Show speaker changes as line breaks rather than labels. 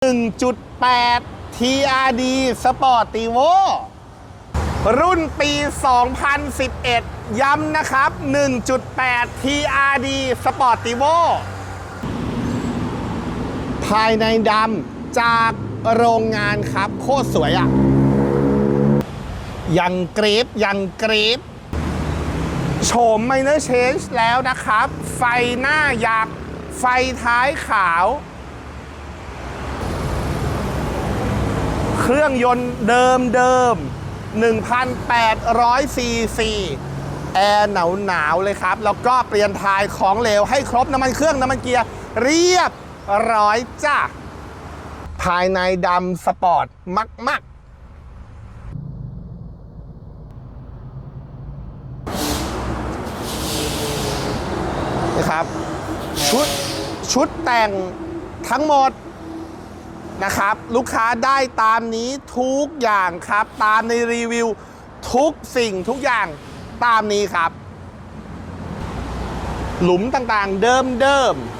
1.8 TRD Sportivo รุ่นปี 2011 ย้ำนะครับ 1.8 TRD Sportivo ภายในดำจากโรงงานครับ โคตรสวยอะ่ะ ยังกรีฟยังกรีฟโฉมไมเนอร์เชนจ์แล้วนะครับ ไฟหน้ายักษ์ไฟท้ายขาว เค รื่องยนต์เดิมเดิม1,800ซีซีแอร์หนาวหนาวๆเลยครับ แล้วก็เปลี่ยนทายของเหลวให้ครบน้ำมันเครื่องน้ำมันเกียร์เรียบร้อยจ้ะภายในดำสปอร์ตมากๆนะครับชุดชุดแต่งทั้งหมด นะครับ ลูกค้าได้ตามนี้ทุกอย่างครับ ตามในรีวิวทุกสิ่งทุกอย่างตามนี้ครับ หลุมต่างๆเดิมๆ